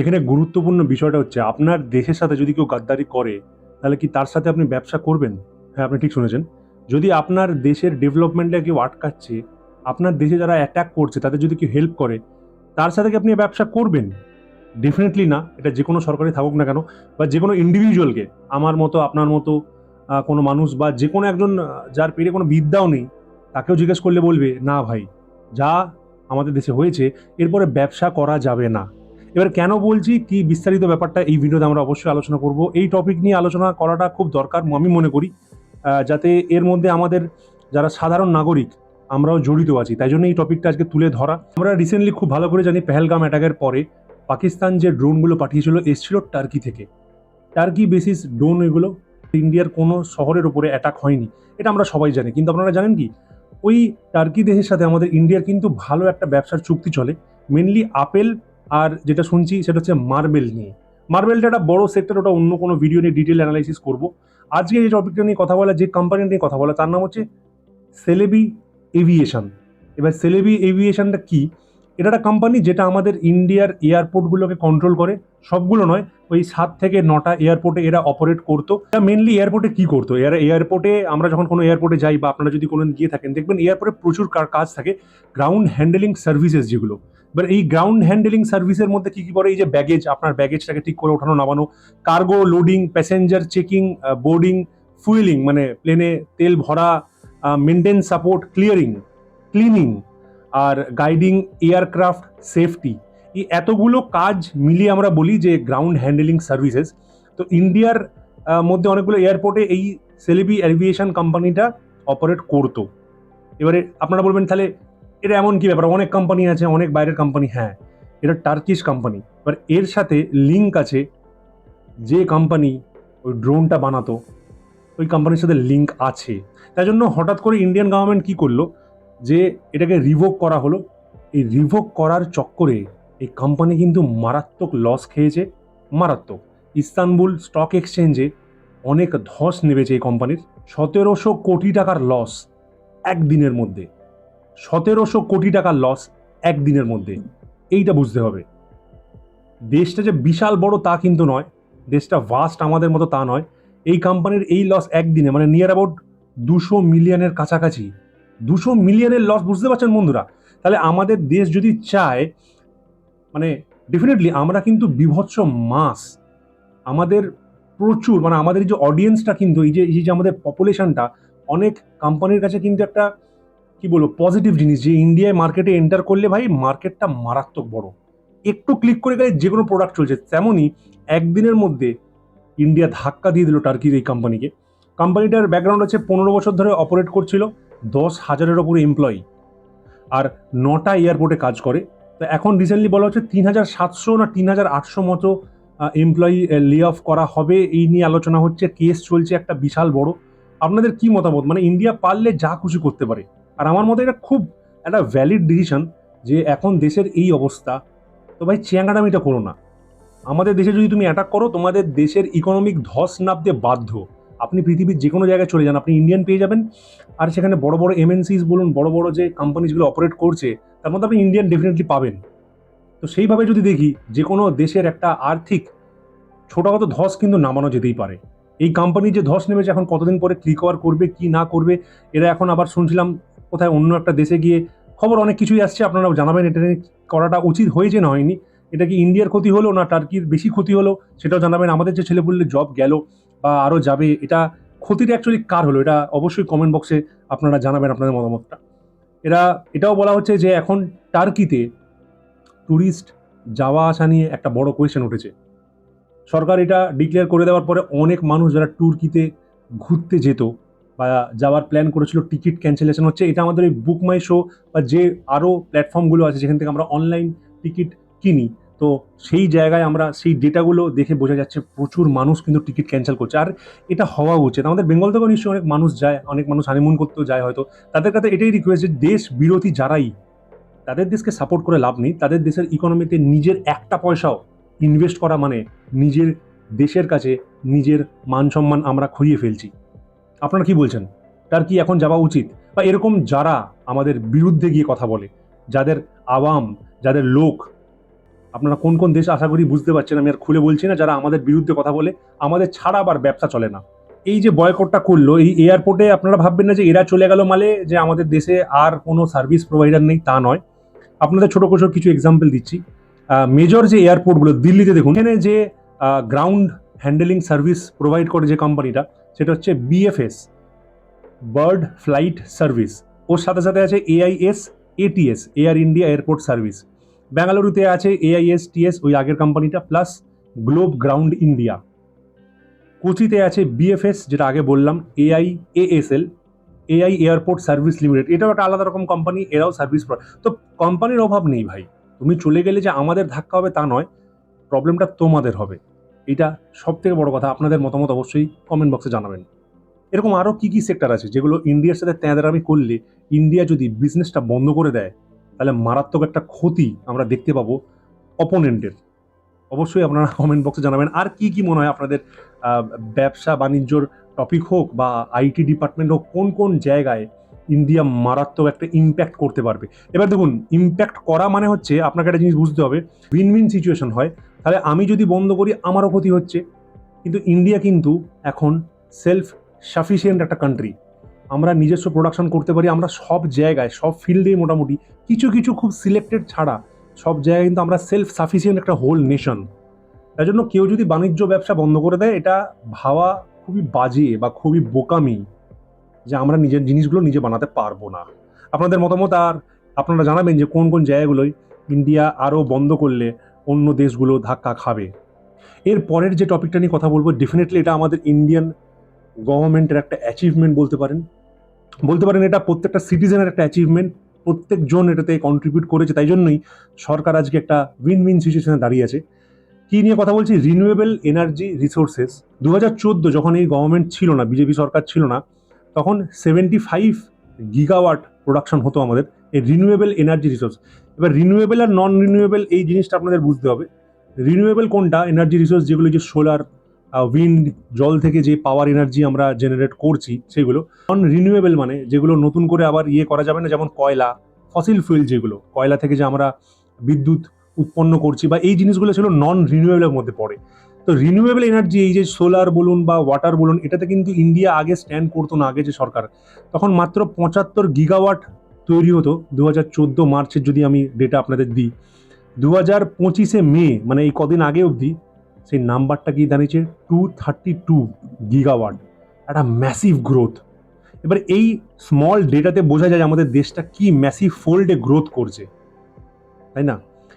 এখানে গুরুত্বপূর্ণ বিষয়টা হচ্ছে, আপনার দেশের সাথে যদি কেউ গাদ্দারি করে, তাহলে কি তার সাথে আপনি ব্যবসা করবেন? হ্যাঁ আপনি ঠিক শুনেছেন। যদি আপনার দেশের ডেভেলপমেন্টে কেউ আটকাচ্ছে, আপনার দেশে যারা অ্যাটাক করছে, তাদের যদি কেউ হেল্প করে, তার সাথে কি আপনি ব্যবসা করবেন? ডেফিনেটলি না। এটা যে কোনো সরকারি থাকুক না কেন, বা যে কোনো ইন্ডিভিজুয়ালকে আমার মতো, আপনার মতো কোনো মানুষ, বা যে কোনো একজন যার পেটে কোনো বিদ্যাও নেই, তাকেও জিজ্ঞেস করলে বলবে, না ভাই, যা আমাদের দেশে হয়েছে, এরপরে ব্যবসা করা যাবে না। এবার কেন বলছি? কি বিস্তারিত ব্যাপারটা এই ভিডিওতে আমরা অবশ্যই আলোচনা করব। এই টপিক নিয়ে আলোচনা করাটা খুব দরকার, আমি মনে করি যাতে এর মধ্যে আমাদের যারা সাধারণ নাগরিক, আমরাও জড়িত আছি। তাই জন্য এই টপিকটা আজকে তুলে ধরা। আমরা রিসেন্টলি খুব ভালো করে জানি পেহেলগাম অ্যাটাকের পরে পাকিস্তান যে ড্রোনগুলো পাঠিয়েছিল, এসেছিল টার্কি থেকে। টার্কি বেসিস ড্রোন এগুলো ইন্ডিয়ার কোনো শহরের উপরে অ্যাটাক হয়নি। এটা আমরা সবাই জানি। কিন্তু আপনারা জানেন কি? ওই টার্কি দেশের সাথে আমাদের ইন্ডিয়ার কিন্তু ভালো একটা ব্যবসার চুক্তি চলে। মেনলি আপেল আর যেটা শুনছি সেটা হচ্ছে মার্বেল নিয়ে। মার্বেলটা একটা বড় সেক্টর ওটা অন্য কোনো ভিডিও নিয়ে ডিটেল অ্যানালাইসিস করব। আজকে যে টপিকটা নিয়ে কথা বলা, যে কোম্পানি নিয়ে কথা বলা, তার নাম হচ্ছে সেলেবি এভিয়েশন এবার সেলেবি এভিয়েশনটা কি? এটা একটা কোম্পানি যেটা আমাদের ইন্ডিয়ার এয়ারপোর্টগুলোকে কন্ট্রোল করে। সবগুলো নয়, ওই সাত থেকে নটা এয়ারপোর্টে এরা অপারেট করতো। এটা মেনলি এয়ারপোর্টে কি করতো? এরা এয়ারপোর্টে আমরা যখন কোনো এয়ারপোর্টে যাই বা আপনারা যদি কোনো গিয়ে থাকেন, দেখবেন এয়ারপোর্টে প্রচুর কাজ থাকে। গ্রাউন্ড হ্যান্ডেলিং সার্ভিসেস যেগুলো। এবার এই গ্রাউন্ড হ্যান্ডেলিং সার্ভিসের মধ্যে কি কি পড়ে? এই যে ব্যাগেজ আপনার ব্যাগেজটাকে ঠিক করে ওঠানো, নামানো cargo loading passenger checking boarding fuelling মানে প্লেনে তেল ভরা মেনটেন সাপোর্ট ক্লিয়ারিং ক্লিনিং আর গাইডিং এয়ারক্রাফট সেফটি এই এতগুলো কাজ মিলিয়ে আমরা বলি যে গ্রাউন্ড হ্যান্ডেলিং সার্ভিসেস তো ইন্ডিয়ার মধ্যে অনেকগুলো এয়ারপোর্টে এই সেলিবি এভিয়েশন কোম্পানিটা অপারেট করতো। এবারে আপনারা বলবেন তাহলে এটা এমন কি ব্যাপার? অনেক কোম্পানি আছে, অনেক বাইরের কোম্পানি হ্যাঁ। এটা টার্কিশ কোম্পানি এবার এর সাথে লিঙ্ক আছে, যে কোম্পানি ওই ড্রোনটা বানাতো, ওই কোম্পানির সাথে লিঙ্ক আছে। তাই জন্য হঠাৎ করে ইন্ডিয়ান গভর্নমেন্ট কি করল? যে এটাকে রিভোক করা হলো। এই রিভোক করার চক্করে এই কোম্পানি কিন্তু মারাত্মক লস খেয়েছে, মারাত্মক। ইস্তানবুল স্টক এক্সচেঞ্জে অনেক ধস নেমেছে এই কোম্পানির সতেরোশো কোটি টাকার লস একদিনের মধ্যে। সতেরোশো কোটি টাকার লস একদিনের মধ্যে। এইটা বুঝতে হবে। দেশটা যে বিশাল বড় তা কিন্তু নয়, দেশটা ভাস্ট আমাদের মতো তা নয়। এই কোম্পানির এই লস একদিনে মানে নিয়ার অ্যাবাউট দুশো মিলিয়নের কাছাকাছি। দুশো মিলিয়নের লস বুঝতে পারছেন বন্ধুরা? তাহলে আমাদের দেশ যদি চায় মানে ডেফিনেটলি আমরা কিন্তু বিভৎস মাস আমাদের প্রচুর মানে আমাদের যে অডিয়েন্সটা কিন্তু, এই যে এই যে আমাদের পপুলেশনটা অনেক কোম্পানির কাছে কিন্তু একটা কি বলব পজিটিভ জিনিস যে ইন্ডিয়ায় মার্কেটে এন্টার করলে ভাই মার্কেটটা মারাত্মক বড়। একটু ক্লিক করে গেলে যে কোনো প্রোডাক্ট চলছে, তেমনই একদিনের মধ্যে ইন্ডিয়া ধাক্কা দিয়ে দিল টার্কির এই কোম্পানিকে কোম্পানিটার ব্যাকগ্রাউন্ড হচ্ছে পনেরো বছর ধরে অপারেট করছিল, দশ হাজারের ওপরে এমপ্লয়ি আর নটা এয়ারপোর্টে কাজ করে। তো এখন রিসেন্টলি বলা হচ্ছে তিন হাজার সাতশো না তিন হাজার আটশো মতো এমপ্লয়ি লে অফ করা হবে। এই নিয়ে আলোচনা হচ্ছে কেস চলছে একটা বিশাল বড়। আপনাদের কি মতামত? মানে ইন্ডিয়া পারলে যা খুশি করতে পারে। আর আমার মতে এটা খুব একটা ভ্যালিড ডিসিশন যে এখন দেশের এই অবস্থা। তো ভাই, চ্যাংড়ামিটা করো না। আমাদের দেশে যদি তুমি অ্যাটাক করো, তোমাদের দেশের ইকোনমিক ধস নামতে বাধ্য। আপনি পৃথিবীর যে কোনো জায়গায় চলে যান, আপনি ইন্ডিয়ান পেয়ে যাবেন। আর সেখানে বড় বড় এমএনসিস বলুন, বড় বড় যে কোম্পানিজগুলো অপারেট করছে, তার মধ্যে আপনি ইন্ডিয়ান ডেফিনেটলি পাবেন। তো সেইভাবে যদি দেখি যে কোনো দেশের একটা আর্থিক ছোটখাটো ধস কিন্তু নামানো যেতেই পারে। এই কোম্পানি যে ধস নেমেছে এখন কতদিন পরে রিকভার করবে, কি না করবে, এরা এখন আবার শুনছিলাম কোথায় অন্য একটা দেশে গিয়ে খবর অনেক কিছুই আসছে আপনারা জানাবেন, এটা করাটা উচিত হয়েছে না হয়নি। এটা কি ইন্ডিয়ার ক্ষতি হলো না টার্কির বেশি ক্ষতি হলো, সেটাও জানাবেন। আমাদের যে ছেলে বললে জব গেল বা আরও যাবে, এটা ক্ষতিটা অ্যাকচুয়ালি কার হলো? এটা অবশ্যই কমেন্ট বক্সে আপনারা জানাবেন আপনাদের মতামতটা। এরা, এটাও বলা হচ্ছে যে এখন টার্কিতে ট্যুরিস্ট যাওয়া আসা নিয়ে একটা বড় কোয়েশ্চেন উঠেছে। সরকার এটা ডিক্লেয়ার করে দেওয়ার পরে অনেক মানুষ যারা টুর্কিতে ঘুরতে যেত বা যাওয়ার প্ল্যান করেছিল টিকিট ক্যান্সেলেশন হচ্ছে। এটা আমাদের এই বুক মাই শো বা যে আরও প্ল্যাটফর্মগুলো আছে, যেখান থেকে আমরা অনলাইন টিকিট কিনি, তো সেই জায়গায় আমরা সেই ডেটাগুলো দেখে বোঝা যাচ্ছে, প্রচুর মানুষ কিন্তু টিকিট ক্যান্সেল করছে। আর এটা হওয়া উচিত। আমাদের বেঙ্গল থেকেও নিশ্চয়ই অনেক মানুষ যায়, অনেক মানুষ হানিমুন করতেও যায় হয়তো। তাদের কাছে এটাই রিকোয়েস্ট যে দেশ বিরোধী যারাই, তাদের দেশকে সাপোর্ট করে লাভ নেই। তাদের দেশের ইকোনমিতে নিজের একটা পয়সাও ইনভেস্ট করা মানে নিজের দেশের কাছে নিজের মান সম্মান আমরা খুইয়ে ফেলছি। আপনারা কি বলছেন? তার কি এখন যাওয়া উচিত? বা এরকম যারা আমাদের বিরুদ্ধে গিয়ে কথা বলে, যাদের আওয়াম, যাদের লোক, আপনারা কোন কোন দেশ আশা করি বুঝতে পারছেন, আমি আর খুলে বলছি না, যারা আমাদের বিরুদ্ধে কথা বলে, আমাদের ছাড়া আবার ব্যবসা চলে না। এই যে বয়কটটা করল, এই এয়ারপোর্টে আপনারা ভাববেন না যে এরা চলে গেল মালে, যে আমাদের দেশে আর কোনো সার্ভিস প্রোভাইডার নেই, তা নয়। আপনাদের ছোটো ছোটো কিছু এক্সাম্পল দিচ্ছি। মেজর যে এয়ারপোর্টগুলো দিল্লিতে দেখুন, এখানে যে গ্রাউন্ড হ্যান্ডেলিং সার্ভিস প্রোভাইড করে যে কোম্পানিটা সেটা হচ্ছে বিএফএস বার্ড ফ্লাইট সার্ভিস ওর সাথে সাথে আছে AIS ATS Air India Airport Service বেঙ্গালুরুতে আছে এআইএস টিএস ওই আগের কোম্পানিটা প্লাস গ্লোব গ্রাউন্ড ইন্ডিয়া কোচিতে আছে বিএফএস যেটা আগে বললাম AI ASL AI Airport Service Limited এটাও একটা আলাদা রকম কোম্পানি এরাও সার্ভিস তো কোম্পানির অভাব নেই ভাই। তুমি চলে গেলে যে আমাদের ধাক্কা হবে তা নয় প্রবলেমটা তোমাদের হবে। এটা সব থেকে বড় কথা। আপনাদের মতামত অবশ্যই কমেন্ট বক্সে জানাবেন। এরকম আরও কী কী সেক্টর আছে যেগুলো ইন্ডিয়ার সাথে তেঁদারামি করলে ইন্ডিয়া যদি বিজনেসটা বন্ধ করে দেয়, তাহলে মারাত্মক একটা ক্ষতি আমরা দেখতে পাবো অপোনেন্টের অবশ্যই আপনারা কমেন্ট বক্সে জানাবেন। আর কি কি মনে হয় আপনাদের ব্যবসা বাণিজ্যর টপিক হোক বা আইটি ডিপার্টমেন্ট হোক, কোন কোন জায়গায় ইন্ডিয়া মারাত্মক একটা ইম্প্যাক্ট করতে পারবে? এবার দেখুন ইম্প্যাক্ট করা মানে হচ্ছে আপনাকে একটা জিনিস বুঝতে হবে। উইন উইন সিচুয়েশন হয়। তাহলে আমি যদি বন্ধ করি, আমারও ক্ষতি হচ্ছে। কিন্তু ইন্ডিয়া কিন্তু এখন সেলফ সাফিসিয়েন্ট একটা কান্ট্রি আমরা নিজস্ব প্রোডাকশন করতে পারি, আমরা সব জায়গায়, সব ফিল্ডেই মোটামুটি, কিছু কিছু খুব সিলেক্টেড ছাড়া, সব জায়গায় কিন্তু আমরা সেলফ সাফিসিয়েন্ট একটা হোল নেশন তাই জন্য কেউ যদি বাণিজ্য ব্যবসা বন্ধ করে দেয়, এটা ভাবা খুবই বাজে বা খুবই বোকামি যে আমরা নিজের জিনিসগুলো নিজে বানাতে পারব না। আপনাদের মতামত আর আপনারা জানাবেন যে কোন কোন জায়গাগুলোয় ইন্ডিয়া আরও বন্ধ করলে অন্য দেশগুলো ধাক্কা খাবে। এর পরের যে টপিকটা নিয়ে কথা বলব ডেফিনেটলি এটা আমাদের ইন্ডিয়ান গভর্নমেন্টের একটা অ্যাচিভমেন্ট বলতে পারেন। বলতে পারেন এটা প্রত্যেকটা সিটিজেনের একটা অ্যাচিভমেন্ট প্রত্যেকজন এটাতে কন্ট্রিবিউট করেছে। তাই জন্যই সরকার আজকে একটা উইন উইন সিচুয়েশনে দাঁড়িয়ে আছে। কী নিয়ে কথা বলছি? রিনিউয়েবল এনার্জি রিসোর্সেস দু হাজার চোদ্দ যখন এই গভর্নমেন্ট ছিল না বিজেপি সরকার ছিল না, তখন সেভেন্টি ফাইভ গিগাওয়াট প্রোডাকশন হতো আমাদের, এই রিনিউয়েবল এনার্জি রিসোর্স এবার রিনিউয়েবল আর নন রিনিউয়েবল এই জিনিসটা আপনাদের বুঝতে হবে। রিনিউয়েবল কোনটা? এনার্জি রিসোর্স যেগুলো যে সোলার উইন্ড জল থেকে যে পাওয়ার এনার্জি আমরা জেনারেট করছি সেগুলো। নন রিনিউয়েবল মানে যেগুলো নতুন করে আবার ইয়ে করা যাবে না, যেমন কয়লা ফসিল ফুয়েল যেগুলো, কয়লা থেকে যে আমরা বিদ্যুৎ উৎপন্ন করছি বা এই জিনিসগুলো ছিল নন রিনিউয়েবলের মধ্যে পড়ে। তো রিনিউয়েবল এনার্জি এই যে সোলার বলুন বা ওয়াটার বলুন, এটাতে কিন্তু ইন্ডিয়া আগে স্ট্যান্ড করতো না, আগে যে সরকার। তখন মাত্র পঁচাত্তর গিগাওয়াট তৈরি হতো দু হাজার চোদ্দ মার্চের যদি আমি ডেটা আপনাদের দিই। দু হাজার পঁচিশে মে মানে এই কদিন আগে অবধি, সেই নাম্বারটা কি দাঁড়িয়েছে টু থার্টি টু গিগাওয়াট একটা ম্যাসিভ গ্রোথ এবার এই স্মল ডেটাতে বোঝা যায় আমাদের দেশটা কি ম্যাসিভ ফোল্ডে গ্রোথ করছে। তাই না?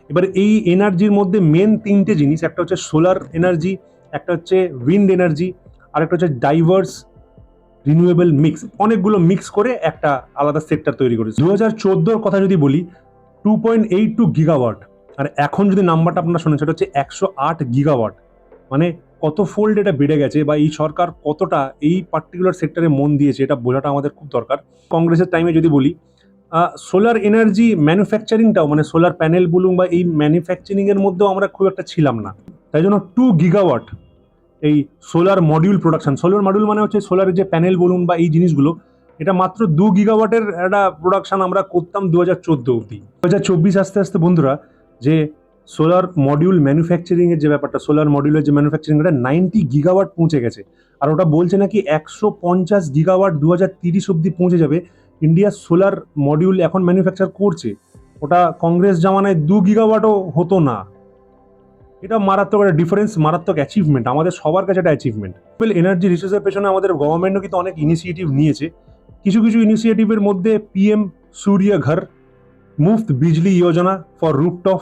এবার এই এনার্জির মধ্যে মেন তিনটে জিনিস, একটা হচ্ছে সোলার এনার্জি একটা হচ্ছে উইন্ড এনার্জি আর একটা হচ্ছে ডাইভার্স রিনিউয়েবল মিক্স অনেকগুলো মিক্স করে একটা আলাদা সেক্টর তৈরি করেছে। দু হাজার চোদ্দোর কথা যদি বলি two point eight two gigawatt আর এখন যদি নাম্বারটা আপনারা শোনেন, সেটা হচ্ছে একশো আট গিগাওয়াট মানে কত ফোল্ড এটা বেড়ে গেছে বা এই সরকার কতটা এই পার্টিকুলার সেক্টরে মন দিয়েছে, এটা বোঝাটা আমাদের খুব দরকার। কংগ্রেসের টাইমে যদি বলি সোলার এনার্জি ম্যানুফ্যাকচারিংটাও মানে সোলার প্যানেল বলুন বা এই ম্যানুফ্যাকচারিংয়ের মধ্যেও আমরা খুব একটা ছিলাম না। তাই জন্য টু গিগাওয়াট এই solar module production solar module মানে হচ্ছে সোলারের যে প্যানেল বলুন বা এই জিনিসগুলো, এটা মাত্র দু গিগাওয়াটের একটা প্রোডাকশন আমরা করতাম দু হাজার চোদ্দ অবধি। দু হাজার চব্বিশ আস্তে আস্তে বন্ধুরা, যে সোলার মডিউল ম্যানুফ্যাকচারিংয়ের যে ব্যাপারটা সোলার মডিউলের যে ম্যানুফ্যাকচারিং এটা নাইনটি গিগাওয়াট পৌঁছে গেছে। আর ওটা বলছে নাকি একশো পঞ্চাশ গিগাওয়াট দু হাজার তিরিশ অবধি পৌঁছে যাবে। ইন্ডিয়া সোলার মডিউল এখন ম্যানুফ্যাকচার করছে। ওটা কংগ্রেস জামানায় দু গিগাওয়াটও হতো না। এটা মারাত্মক একটা ডিফারেন্স মারাত্মক অ্যাচিভমেন্ট আমাদের সবার কাছে একটা অ্যাচিভমেন্ট এনার্জি রিসোর্সের পেছনে আমাদের গভর্নমেন্টও কিন্তু অনেক ইনিশিয়েটিভ নিয়েছে। কিছু কিছু ইনিশিয়েটিভের মধ্যে পিএম সূর্য ঘর মুফত বিজলি যোজনা ফর রুপটপ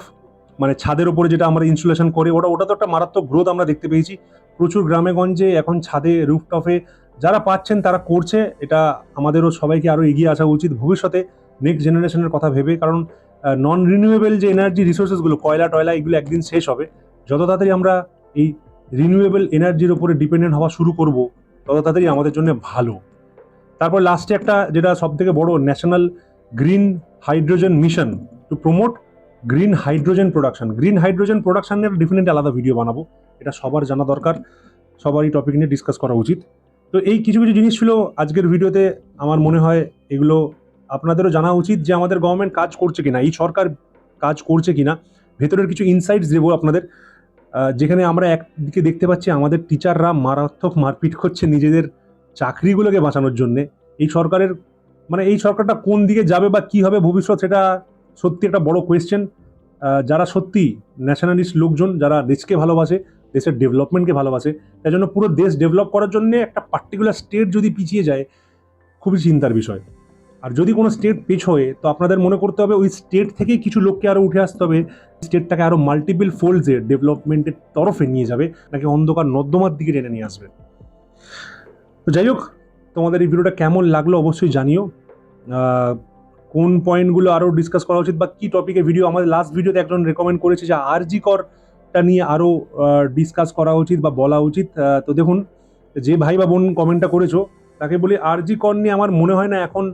মানে ছাদের ওপরে যেটা আমরা ইনস্টলেশন করি, ওটা ওটা তো একটা মারাত্মক গ্রোথ আমরা দেখতে পেয়েছি। প্রচুর গ্রামেগঞ্জে এখন ছাদে রুফটপে যারা পাচ্ছেন তারা করছে। এটা আমাদেরও সবাইকে আরও এগিয়ে আসা উচিত ভবিষ্যতে। নেক্সট জেনারেশনের কথা ভেবে, কারণ নন রিনিউয়েবল যে এনার্জি রিসোর্সেসগুলো কয়লা টয়লা এগুলো একদিন শেষ হবে। যত তাড়াতাড়ি আমরা এই রিনিউয়েবল এনার্জির উপরে ডিপেন্ডেন্ট হওয়া শুরু করব, তত তাড়াতাড়ি আমাদের জন্য ভালো। তারপর লাস্টে একটা যেটা সব থেকে বড় national green hydrogen mission to promote green hydrogen production green hydrogen প্রোডাকশনের ডেফিনেটলি আলাদা ভিডিও বানাবো, এটা সবার জানা দরকার, সবারই টপিক নিয়ে ডিসকাস করা উচিত। তো এই কিছু কিছু জিনিস ছিল আজকের ভিডিওতে আমার মনে হয় এগুলো আপনাদেরও জানা উচিত যে আমাদের গভর্নমেন্ট কাজ করছে কিনা, এই সরকার কাজ করছে কিনা, ভেতরের কিছু ইনসাইটস দেবো আপনাদের। যেখানে আমরা একদিকে দেখতে পাচ্ছি আমাদের টিচাররা মারাত্মক মারপিট করছে নিজেদের চাকরিগুলোকে বাঁচানোর জন্যে। এই সরকারের মানে এই সরকারটা কোন দিকে যাবে বা কী হবে ভবিষ্যৎ সেটা সত্যি একটা বড় কোয়েশ্চেন যারা সত্যি ন্যাশনালিস্ট লোকজন, যারা দেশকে ভালোবাসে, দেশের ডেভেলপমেন্টকে ভালোবাসে তাই জন্য পুরো দেশ ডেভেলপ করার জন্য একটা পার্টিকুলার স্টেট যদি পিছিয়ে যায়, খুবই চিন্তার বিষয়। আর যদি কোনো স্টেট পিছোয়, তো আপনাদের মনে করতে হবে ওই স্টেট থেকেই কিছু লোককে আরও উঠে আসতে হবে। স্টেটটাকে আরও মাল্টিপল ফোল্ডসে ডেভেলপমেন্টের তরফে নিয়ে যাবে, নাকি অন্ধকার নর্দমার দিকে টেনে নিয়ে আসবে। তো যাই হোক, তোমাদের এই ভিডিওটা কেমন লাগল অবশ্যই জানিও। কোন পয়েন্টগুলো আরও ডিসকাস করা উচিত বা কী টপিকে ভিডিও আমাদের লাস্ট ভিডিওতে একজন রেকমেন্ড করেছে যে আরজি করটা নিয়ে আরও ডিসকাস করা উচিত বা বলা উচিত। তো দেখুন, যে ভাই বা বোন কমেন্টটা করেছ, তাকে বলি আরজি কর নিয়ে আমার মনে হয় না এখন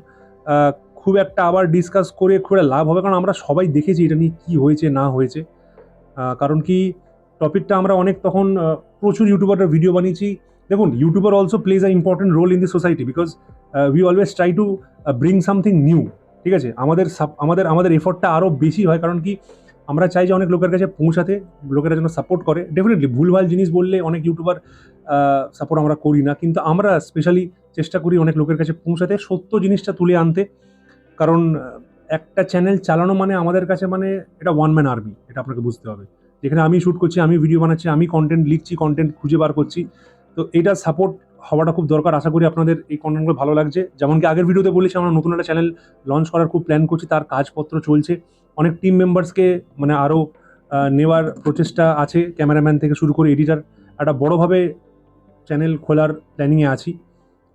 খুব একটা আবার ডিসকাস করে খুব একটা লাভ হবে, কারণ আমরা সবাই দেখেছি এটা নিয়ে কী হয়েছে, না হয়েছে। কারণ কি টপিকটা আমরা অনেক তখন প্রচুর ইউটিউবাররা ভিডিও বানিয়েছি। দেখুন YouTuber also plays a important role in the society because we always try to bring something new ঠিক আছে? আমাদের আমাদের আমাদের এফোর্টটা আরও বেশি হয়, কারণ কি, আমরা চাই যে অনেক লোকের কাছে পৌঁছাতে, লোকেরা যেন সাপোর্ট করে। ডেফিনেটলি ভুলভাল জিনিস বললে অনেক ইউটিউবার সাপোর্ট আমরা করি না, কিন্তু আমরা স্পেশালি চেষ্টা করি অনেক লোকের কাছে পৌঁছাতে, সত্য জিনিসটা তুলে আনতে। কারণ একটা চ্যানেল চালানো মানে আমাদের কাছে মানে এটা ওয়ান ম্যান আর্মি এটা আপনাকে বুঝতে হবে। যেখানে আমি শ্যুট করছি, আমি ভিডিও বানাচ্ছি, আমি কন্টেন্ট লিখছি কন্টেন্ট খুঁজে বার করছি। তো এটা সাপোর্ট হওয়াটা খুব দরকার। আশা করি আপনাদের এই কন্টেন্টগুলো ভালো লাগছে। যেমন কি আগের ভিডিওতে বলেছি, আমরা নতুন একটা চ্যানেল লঞ্চ করার খুব প্ল্যান করছি, তার কাজপত্র চলছে। অনেক টিম মেম্বার্সকে মানে আরও নেওয়ার প্রচেষ্টা আছে ক্যামেরাম্যান থেকে শুরু করে এডিটার একটা বড়োভাবে চ্যানেল খোলার প্ল্যানিংয়ে আছি।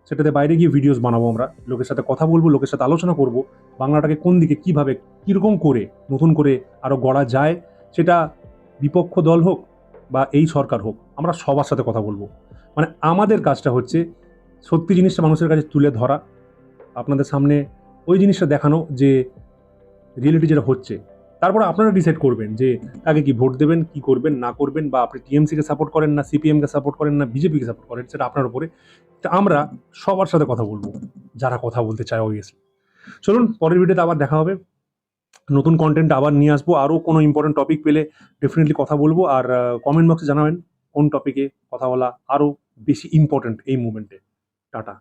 সেটাতে বাইরে গিয়ে ভিডিওস বানাবো আমরা, লোকের সাথে কথা বলব, লোকের সাথে আলোচনা করব, বাংলাটাকে কোন দিকে কীভাবে, কীরকম করে, নতুন করে আরও গড়া যায়, সেটা বিপক্ষ দল হোক বা এই সরকার হোক, আমরা সবার সাথে কথা বলব। মানে আমাদের কাজটা হচ্ছে সত্যি জিনিসটা মানুষের কাছে তুলে ধরা। আপনাদের সামনে ওই জিনিসটা দেখানো যে রিয়েলিটি যেটা হচ্ছে তারপরে আপনারা ডিসাইড করবেন যে তাকে কি ভোট দেবেন, কি করবেন, না করবেন, বা আপনি টিএমসিকে সাপোর্ট করেন না সিপিএমকে সাপোর্ট করেন না বিজেপিকে সাপোর্ট করেন, সেটা আপনার উপরে। তা আমরা সবার সাথে কথা বলব, যারা কথা বলতে চায় অবভিয়াসলি চলুন, পরের ভিডিওতে আবার দেখা হবে। নতুন কন্টেন্ট আবার নিয়ে আসব। আরও কোনো ইম্পর্টেন্ট টপিক পেলে ডেফিনেটলি কথা বলব। আর কমেন্ট বক্সে জানাবেন কোন টপিকে কথা বলা আরও বেশি ইম্পর্টেন্ট এই মুমেন্টে টাটা।